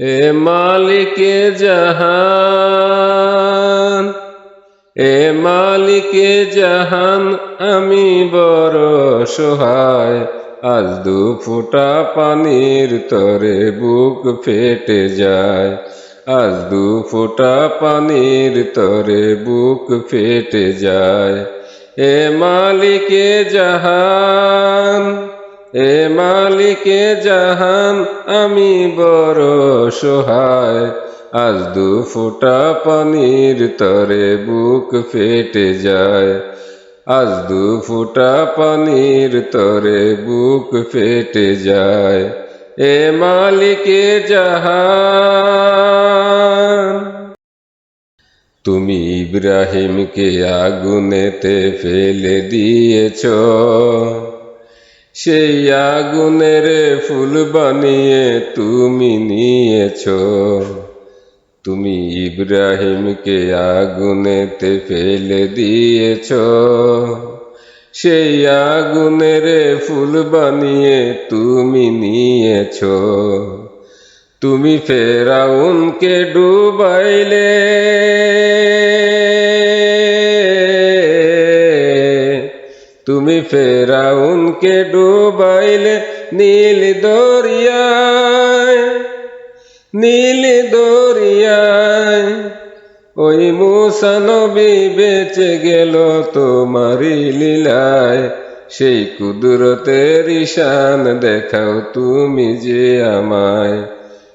এ মালিকে জাহান, এ মালিকে জাহান, আমি বড় সহায়। আজ দু ফুটা পানির তরে বুক ফেটে যায়। আজ দু ফুটা পানির তরে বুক ফেটে যায়। এ মালিকে জাহান এ মালিকে জাহান, আমি বড় সহায়। আজ দু ফোঁটা পানির তরে বুক ফেটে যায়। আজ দু ফোঁটা পানির তরে বুক ফেটে যায়। এ মালিকে জাহান। তুমি ইব্রাহিমকে আগুনেতে ফেলে দিয়েছ। সেই আগুনের ফুল বানিয়ে তুমি নিয়েছ। তুমি ইব্রাহিমকে আগুনেতে ফেলে দিয়েছ। সেই আগুনের ফুল বানিয়ে তুমি নিয়েছ। তুমি ফেরাউনকে ডুবাইলে। তুমি ফেরাউনকে ডুবাইলে নীল দরিয়ায় নীল দরিয়ায়, ওই মুসানবী বেঁচে গেল তোমারি লীলায়। সেই কুদরতের ঈশান দেখাও তুমি যে আমায়।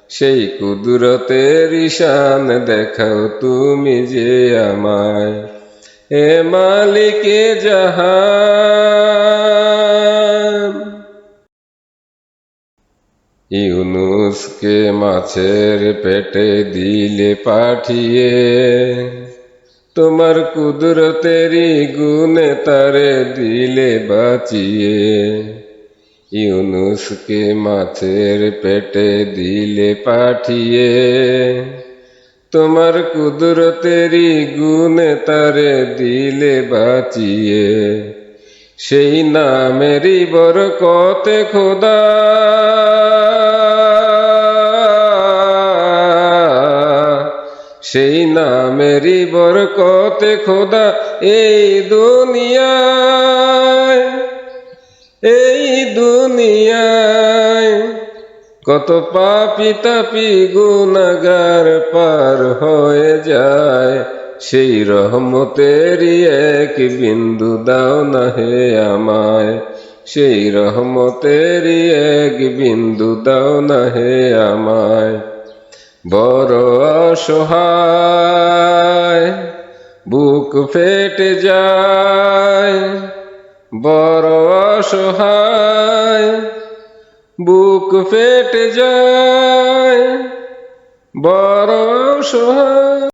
সেই কুদরতের ঈশান দেখাও তুমি যে আমায়। হে মালিকে ইউনুসকে মাছের পেটে দিলে পাঠিয়ে, তোমার কুদরতেরই গুণে তারে দিলে বাঁচিয়ে। ইউনুসকে মাছের পেটে দিলে পাঠিয়ে তোমার কুদরতেরই গুণে তারে দিলে বাঁচিয়ে, সেই নামেরই বরকতে খোদা। সেই নামেরই বরকতে খোদা এই দুনিয়ায় এই দুনিয়ায় কত পাপি তাপি গুনাগার পার হয়ে যায়, সেই রহমতেরই এক বিন্দু দাও না হে আমায়। সেই রহমতেরই এক বিন্দু দাও না হে আমায়। বড় অসহায়, বুক ফেটে যায়। বড় অসহায় বুক ফেটে যায় বড় অসহায়।